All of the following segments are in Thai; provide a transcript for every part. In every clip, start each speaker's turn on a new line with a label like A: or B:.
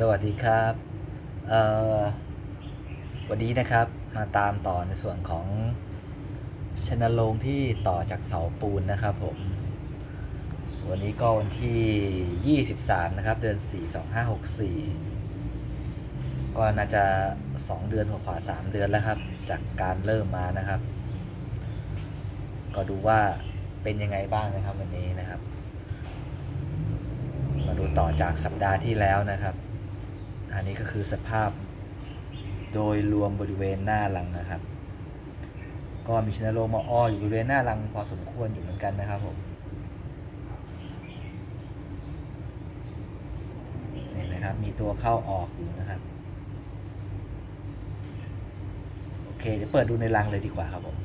A: สวัสดีครับเออวันนี้นะครับมาตามต่อในส่วนของชนโรงที่ต่อจากเสาปูนนะครับผม วันนี้ก็วันที่ 23 นะครับ เดือน 4 2564 ก็น่าจะ 2 เดือนกว่าๆ3เดือนแล้วครับ จากการเริ่มมานะครับ ก็ดูว่าเป็นยังไงบ้างนะครับวันนี้นะครับ มาดูต่อจากสัปดาห์ที่แล้วนะครับ อันนี้ก็คือสภาพโดยรวมบริเวณหน้ารังนะครับ ก็มีชนโรงมาอ้ออยู่บริเวณหน้ารังพอสมควรอยู่เหมือนกันนะครับผมเห็นไหมครับมีตัวเข้าออกอยู่นะครับโอเคเดี๋ยวเปิดดูในรังเลยดีกว่าครับผม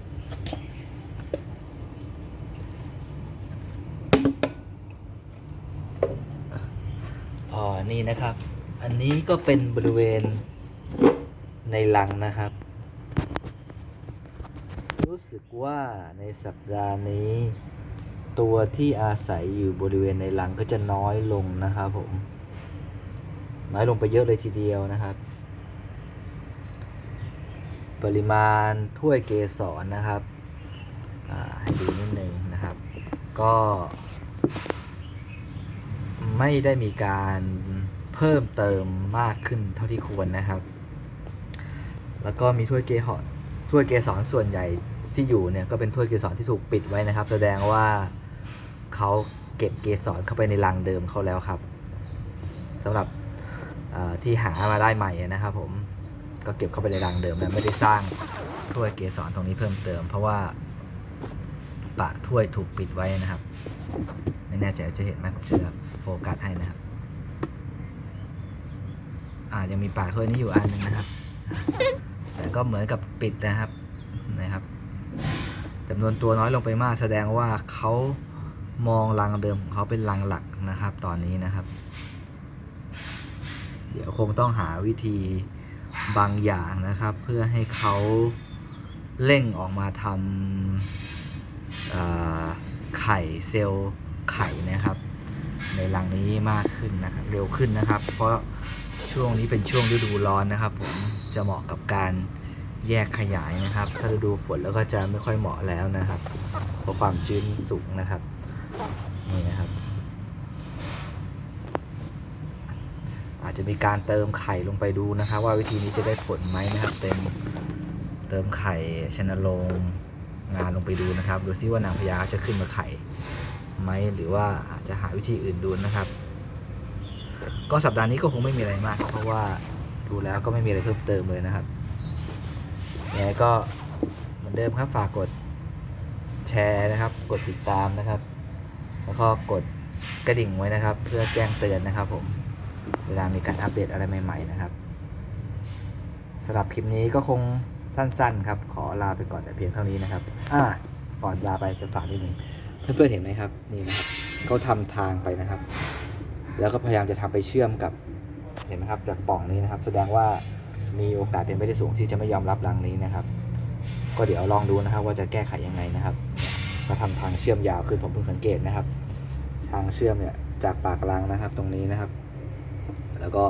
A: พอนี่นะครับ อันนี้ก็เป็นบริเวณในรังนะครับ รู้สึกว่าในสัปดาห์นี้ ตัวที่อาศัยอยู่บริเวณในรังก็จะน้อยลงนะครับผม น้อยลงไปเยอะเลยทีเดียวนะครับ ปริมาณถ้วยเกสรนะครับให้ดูนิดนึงนะครับ ก็ ไม่ได้มีการ เพิ่มเติมมากขึ้นเท่าที่ควรนะครับ แล้วก็มีถ้วยเกสรถ้วยเกสรส่วนใหญ่ที่อยู่เนี่ยก็เป็นถ้วยเกสรที่ถูกปิดไว้นะครับ แสดงว่าเขาเก็บเกสรเข้าไปในรังเดิมเขาแล้วครับสำหรับที่หามาได้ใหม่นะครับ ผมก็เก็บเข้าไปในรังเดิมแล้วไม่ได้สร้างถ้วยเกสรตรงนี้เพิ่มเติม เพราะว่าปากถ้วยถูกปิดไว้นะครับ ไม่แน่ใจจะเห็นไหมผมจะโฟกัสให้นะครับายังมีปากถ้วยนี้อยู่อันหนึงนะครับ แต่ก็เหมือนกับปิดนะครับนะครับจำนวนตัวน้อยลงไปมากแสดงว่าเขามองรังเดิมของเขาเป็นรังหลักนะครับ ตอนนี้นะครับ เดี๋ยวคงต้องหาวิธีบางอย่างนะครับ เพื่อให้เขาเร่งออกมาทำาไข่เซลล์ไข่นะครับ ในรังนี้มากขึ้นนะครับเร็วขึ้นนะครับ เพราะ ช่วงนี้เป็นช่วงฤดูร้อนนะครับผมจะเหมาะกับการแยกขยายนะครับ ถ้าฤดูฝนแล้วก็จะไม่ค่อยเหมาะแล้วนะครับเพราะความชื้นสูงนะครับนี่นะครับ อาจจะมีการเติมไข่ลงไปดูนะครับ ว่าวิธีนี้จะได้ผลไหมนะครับ เต็มเติมไข่ชนโรงงานลงไปดูนะครับ ดูซิว่านางพญาจะขึ้นมาไข่ไหมหรือว่าอาจจะหาวิธีอื่นดูนะครับ ก็สัปดาห์นี้ก็คงไม่มีอะไรมาก เพราะว่าดูแล้วก็ไม่มีอะไรเพิ่มเติมเลยนะครับยังไงก็เหมือนเดิมครับฝากกดแชร์นะครับ กดติดตามนะครับ แล้วก็กดกระดิ่งไว้นะครับ เพื่อแจ้งเตือนนะครับ ผมเวลามีการอัปเดตอะไรใหม่ ๆ นะครับสำหรับคลิปนี้ก็คงสั้นๆ ครับ ขอลาไปก่อนแต่เพียงเท่านี้นะครับ อ่าก่อนลาไปจะฝากนิดนึงเพื่อนๆเห็นไหมครับ นี่นะครับเขาทำทางไปนะครับ แล้วก็พยายามจะทำไปเชื่อมกับเห็นไหมครับจากปล่องนี้นะครับ แสดงว่ามีโอกาสเป็นไปได้สูงที่จะไม่ยอมรับรังนี้นะครับ ก็เดี๋ยวลองดูนะครับว่าจะแก้ไขยังไงนะครับก็ทำทางเชื่อมยาวขึ้นผมเพิ่งสังเกตนะครับ ทางเชื่อมเนี่ยจากปากรังนะครับตรงนี้นะครับ แล้วก็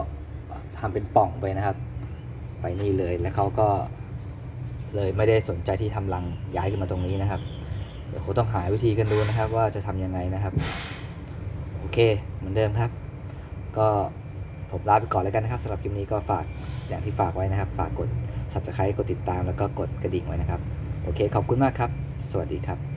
A: ทำเป็นป่องไปนะครับ ไปนี่เลยแล้วเขาก็เลยไม่ได้สนใจที่ทำรังย้ายขึ้นมาตรงนี้นะครับเดี๋ยวคงต้องหาวิธีกันดูนะครับ ว่าจะทำยังไงนะครับ เค เหมือนเดิมครับ ก็ผมลาไปก่อนแล้วกันนะครับสำหรับคลิปนี้ก็ฝากอย่างที่ฝากไว้นะครับ ฝากกด subscribe กดติดตามแล้วก็กดกระดิ่งไว้นะครับ โอเค ขอบคุณมากครับ สวัสดีครับ